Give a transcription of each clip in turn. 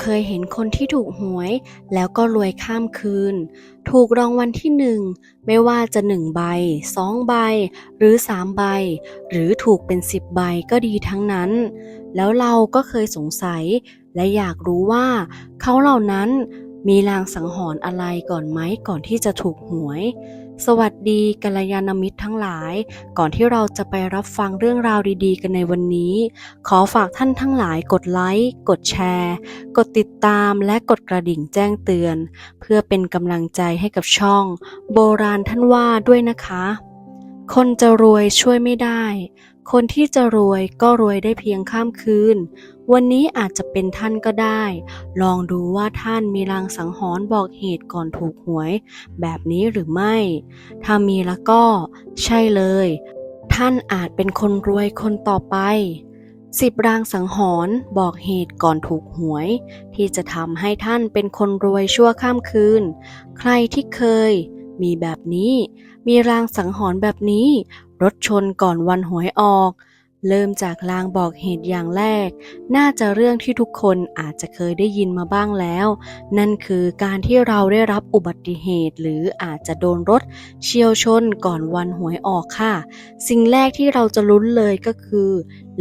เคยเห็นคนที่ถูกหวย แล้วก็รวยข้ามคืน ถูกรางวัลที่หนึ่งไม่ว่าจะหนึ่งใบสองใบ หรือสามใบ หรือถูกเป็นสิบใบก็ดีทั้งนั้น แล้วเราก็เคยสงสัย และอยากรู้ว่า เขาเหล่านั้นมีลางสังหรณ์อะไรก่อนไหมก่อนที่จะถูกหวย สวัสดีกัลยาณมิตรทั้งหลาย ก่อนที่เราจะไปรับฟังเรื่องราวดีๆ กันในวันนี้ ขอฝากท่านทั้งหลายกดไลค์ กดแชร์ กดติดตามและกดกระดิ่งแจ้งเตือน เพื่อเป็นกำลังใจให้กับช่อง โบราณท่านว่าด้วยนะคะ คนจะรวยช่วยไม่ได้ คนที่จะรวยก็รวยได้เพียงข้ามคืน วันนี้อาจจะเป็นท่านก็ได้ ลองดูว่าท่านมีลางสังหรณ์บอกเหตุก่อนถูกหวย แบบนี้หรือไม่ ถ้ามีแล้วก็ ใช่เลย ท่านอาจเป็นคนรวยคนต่อไปสิบรางสังหรณ์บอกเหตุก่อนถูกหวย ที่จะทำให้ท่านเป็นคนรวยชั่วข้ามคืน ใครที่เคย มีแบบนี้ มีรางสังหรณ์แบบนี้ รถชนก่อนวันหวยออก เริ่มจากลางบอกเหตุอย่างแรก น่าจะเรื่องที่ทุกคนอาจจะเคยได้ยินมาบ้างแล้ว นั่นคือการที่เราได้รับอุบัติเหตุ หรืออาจจะโดนรถเฉียวชนก่อนวันหวยออกค่ะ สิ่งแรกที่เราจะลุ้นเลยก็คือ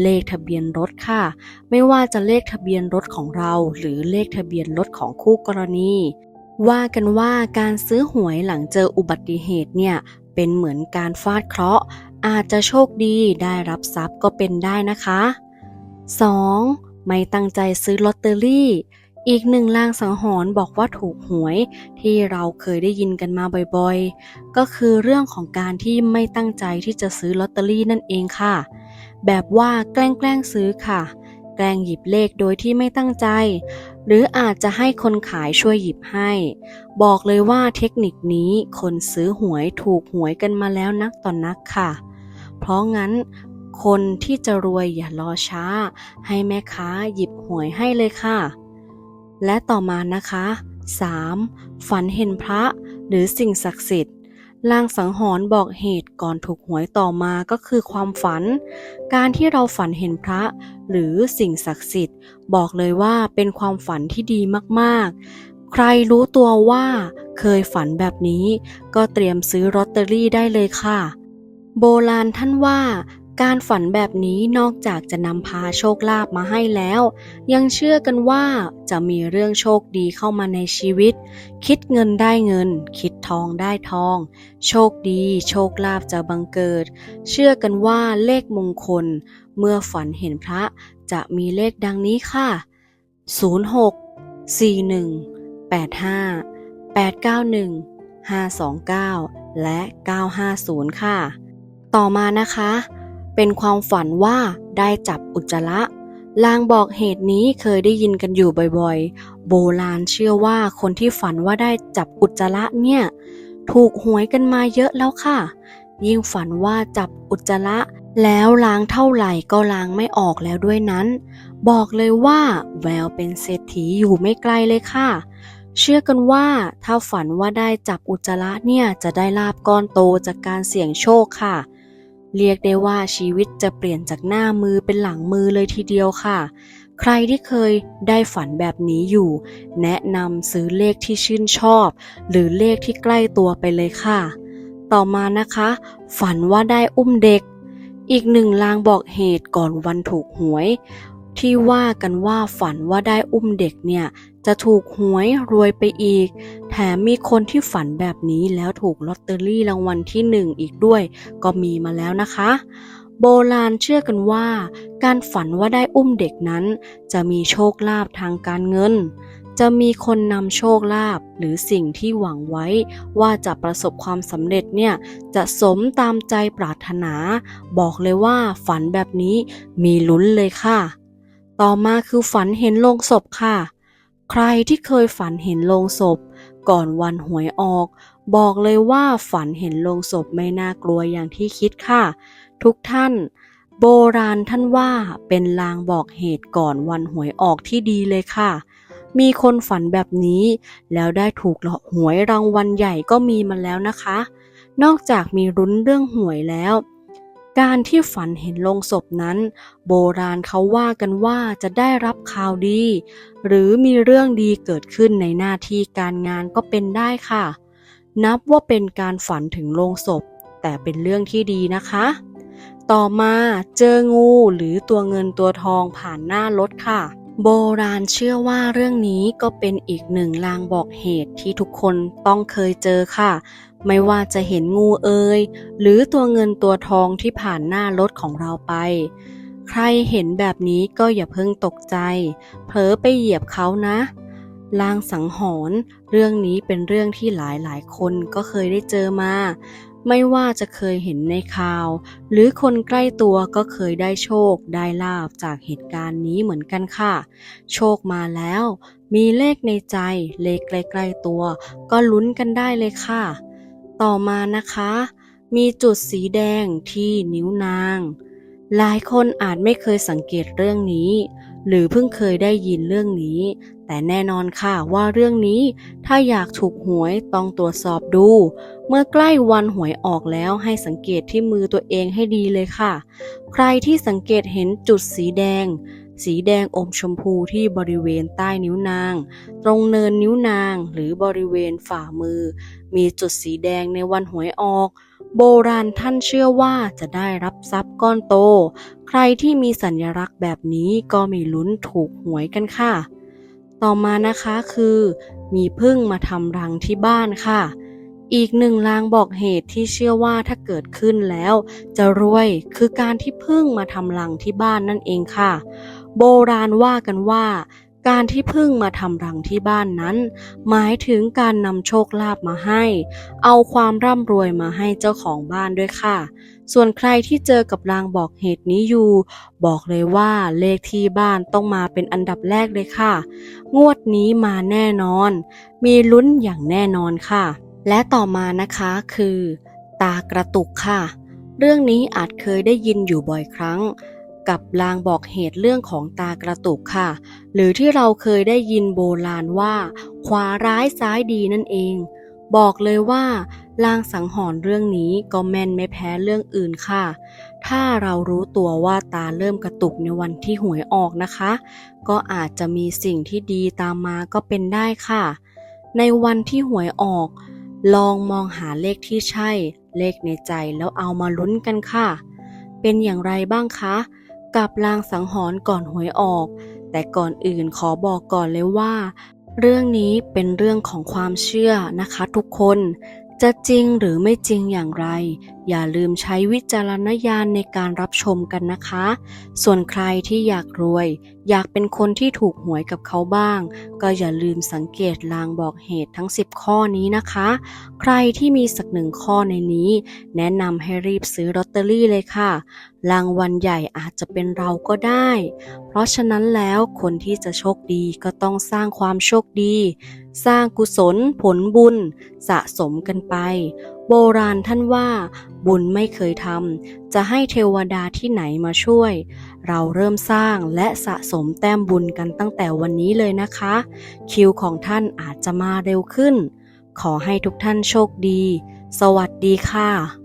เลขทะเบียนรถค่ะ ไม่ว่าจะเลขทะเบียนรถของเรา หรือเลขทะเบียนรถของคู่กรณีว่ากันว่าการซื้อหวยหลังเจออุบัติเหตุเนี่ยเป็นเหมือนการฟาดเคราะห์ อาจจะโชคดีได้รับทรัพย์ก็เป็นได้นะคะ 2. ไม่ตั้งใจซื้อลอตเตอรี่ อีกหนึ่งลางสังหรณ์บอกว่าถูกหวยที่เราเคยได้ยินกันมาบ่อยๆ ก็คือเรื่องของการที่ไม่ตั้งใจที่จะซื้อลอตเตอรี่นั่นเองค่ะ แบบว่าแกล้งแกล้งซื้อค่ะ แกล้งหยิบเลขโดยที่ไม่ตั้งใจ หรืออาจจะให้คนขายช่วยหยิบให้ บอกเลยว่าเทคนิคนี้คนซื้อหวยถูกหวยกันมาแล้วนักต่อนนักค่ะ เพราะงั้นคนที่จะรวยอย่ารอช้า ให้แม่ค้าหยิบหวยให้เลยค่ะ และต่อมานะคะ 3. ฝันเห็นพระหรือสิ่งศักดิ์สิทธิ์ลางสังหรณ์บอกเหตุก่อนถูกหวยต่อมาก็คือความฝัน การที่เราฝันเห็นพระ หรือสิ่งศักดิ์สิทธิ์ บอกเลยว่าเป็นความฝันที่ดีมากๆ ใครรู้ตัวว่าเคยฝันแบบนี้ ก็เตรียมซื้อลอตเตอรี่ได้เลยค่ะ โบราณท่านว่า การฝันแบบนี้นอกจากจะนำพาโชคลาภมาให้แล้ว ยังเชื่อกันว่าจะมีเรื่องโชคดีเข้ามาในชีวิต คิดเงินได้เงิน คิดทองได้ทอง โชคดี โชคลาภจะบังเกิด เชื่อกันว่าเลขมงคล เมื่อฝันเห็นพระจะมีเลขดังนี้ค่ะ 06 41 85 891 529 และ 950 ค่ะ ต่อมานะคะ เป็นความฝันว่าได้จับอุจจาระลางบอกเหตุนี้เคยได้ยินกันอยู่บ่อยๆ โบราณเชื่อว่าคนที่ฝันว่าได้จับอุจจาระเนี่ย ถูกหวยกันมาเยอะแล้วค่ะ ยิ่งฝันว่าจับอุจจาระแล้วล้างเท่าไหร่ก็ล้างไม่ออกแล้วด้วยนั้น บอกเลยว่าแววเป็นเศรษฐีอยู่ไม่ไกลเลยค่ะ เชื่อกันว่าถ้าฝันว่าได้จับอุจจาระเนี่ยจะได้ลาบก้อนโตจากการเสี่ยงโชคค่ะ เรียกได้ว่าชีวิตจะเปลี่ยนจากหน้ามือเป็นหลังมือเลยทีเดียวค่ะ ใครที่เคยได้ฝันแบบนี้อยู่ แนะนำซื้อเลขที่ชื่นชอบ หรือเลขที่ใกล้ตัวไปเลยค่ะ ต่อมานะคะ ฝันว่าได้อุ้มเด็ก อีกหนึ่งลางบอกเหตุก่อนวันถูกหวย ที่ว่ากันว่าฝันว่าได้อุ้มเด็กเนี่ย จะถูกหวยรวยไปอีก แถมมีคนที่ฝันแบบนี้แล้วถูกลอตเตอรี่รางวัลที่หนึ่งอีกด้วย ก็มีมาแล้วนะคะ โบราณเชื่อกันว่า การฝันว่าได้อุ้มเด็กนั้น จะมีโชคลาภทางการเงิน จะมีคนนำโชคลาภหรือสิ่งที่หวังไว้ ว่าจะประสบความสำเร็จเนี่ยจะสมตามใจปรารถนา บอกเลยว่าฝันแบบนี้มีลุ้นเลยค่ะ ต่อมาคือฝันเห็นโลงศพค่ะ ใครที่เคยฝันเห็นโลงศพ ก่อนวันหวยออก บอกเลยว่าฝันเห็นโลงศพไม่น่ากลัวอย่างที่คิดค่ะ ทุกท่าน โบราณท่านว่าเป็นลางบอกเหตุก่อนวันหวยออกที่ดีเลยค่ะ มีคนฝันแบบนี้ แล้วได้ถูกหวยรางวัลใหญ่ก็มีมาแล้วนะคะ นอกจากมีรุ้นเรื่องหวยแล้ว การที่ฝันเห็นโลงศพนั้น โบราณเขาว่ากันว่าจะได้รับข่าวดี หรือมีเรื่องดีเกิดขึ้นในหน้าที่การงานก็เป็นได้ค่ะ นับว่าเป็นการฝันถึงโลงศพ แต่เป็นเรื่องที่ดีนะคะ ต่อมาเจองูหรือตัวเงินตัวทองผ่านหน้ารถค่ะ โบราณเชื่อว่าเรื่องนี้ก็เป็นอีกหนึ่งลางบอกเหตุที่ทุกคนต้องเคยเจอค่ะ ไม่ว่าจะเห็นงูเอยหรือตัวเงินตัวทองที่ผ่านหน้ารถของเราไป ใครเห็นแบบนี้ก็อย่าเพิ่งตกใจ เผลอไปเหยียบเขานะลางสังหรณ์เรื่องนี้เป็นเรื่องที่หลายหลายๆคนก็เคยได้เจอมา ไม่ว่าจะเคยเห็นในข่าว หรือคนใกล้ตัวก็เคยได้โชคได้ลาบจากเหตุการณ์นี้เหมือนกันค่ะ โชคมาแล้ว มีเลขในใจ เลขใกล้ๆตัว ก็ลุ้นกันได้เลยค่ะ ต่อมานะคะ มีจุดสีแดงที่นิ้วนาง หลายคนอาจไม่เคยสังเกตเรื่องนี้ หรือเพิ่งเคยได้ยินเรื่องนี้ แต่แน่นอนค่ะว่าเรื่องนี้ถ้าอยากถูกหวยต้องตรวจสอบดู เมื่อใกล้วันหวยออกแล้วให้สังเกตที่มือตัวเองให้ดีเลยค่ะ ใครที่สังเกตเห็นจุดสีแดง สีแดงอมชมพูที่บริเวณใต้นิ้วนาง ตรงเนินนิ้วนางหรือบริเวณฝ่ามือ มีจุดสีแดงในวันหวยออก โบราณท่านเชื่อว่าจะได้รับทรัพย์ก้อนโต ใครที่มีสัญลักษณ์แบบนี้ก็มีลุ้นถูกหวยกันค่ะ ต่อมานะคะคือ มีพึ่งมาทำรังที่บ้านค่ะ อีกหนึ่งลางบอกเหตุที่เชื่อว่าถ้าเกิดขึ้นแล้ว จะรวยคือการที่พึ่งมาทำรังที่บ้านนั่นเองค่ะ โบราณว่ากันว่า การที่พึ่งมาทำรังที่บ้านนั้น หมายถึงการนำโชคลาภมาให้ เอาความร่ำรวยมาให้เจ้าของบ้านด้วยค่ะ ส่วนใครที่เจอกับลางบอกเหตุนี้อยู่ บอกเลยว่าเลขที่บ้านต้องมาเป็นอันดับแรกเลยค่ะ งวดนี้มาแน่นอน มีลุ้นอย่างแน่นอนค่ะ และต่อมานะคะคือ ตากระตุกค่ะ เรื่องนี้อาจเคยได้ยินอยู่บ่อยครั้ง กับลางบอกเหตุเรื่องของตากระตุกค่ะ หรือที่เราเคยได้ยินโบราณว่า ขวาร้ายซ้ายดีนั่นเอง บอกเลยว่าลางสังหรณ์เรื่องนี้ก็แม่นไม่แพ้เรื่องอื่นค่ะ ถ้าเรารู้ตัวว่าตาเริ่มกระตุกในวันที่หวยออกนะคะ ก็อาจจะมีสิ่งที่ดีตามมาก็เป็นได้ค่ะ ในวันที่หวยออก ลองมองหาเลขที่ใช่ เลขในใจแล้วเอามาลุ้นกันค่ะ เป็นอย่างไรบ้างคะ กับลางสังหรณ์ก่อนหวยออก แต่ก่อนอื่นขอบอกก่อนเลยว่า เรื่องนี้เป็นเรื่องของความเชื่อนะคะทุกคน จะจริงหรือไม่จริงอย่างไร อย่าลืมใช้วิจารณญาณในการรับชมกันนะคะ ส่วนใครที่อยากรวย อยากเป็นคนที่ถูกหวยกับเขาบ้าง ก็อย่าลืมสังเกตลางบอกเหตุทั้ง 10 ข้อนี้นะคะ ใครที่มีสักหนึ่งข้อในนี้ แนะนำให้รีบซื้อลอตเตอรี่เลยค่ะ รางวัลใหญ่อาจจะเป็นเราก็ได้ เพราะฉะนั้นแล้วคนที่จะโชคดีก็ต้องสร้างความโชคดี สร้างกุศลผลบุญ สะสมกันไปโบราณท่านว่า บุญไม่เคยทำจะให้เทวดาที่ไหนมาช่วย เราเริ่มสร้างและสะสมแต้มบุญกันตั้งแต่วันนี้เลยนะคะ คิวของท่านอาจจะมาเร็วขึ้น ขอให้ทุกท่านโชคดี สวัสดีค่ะ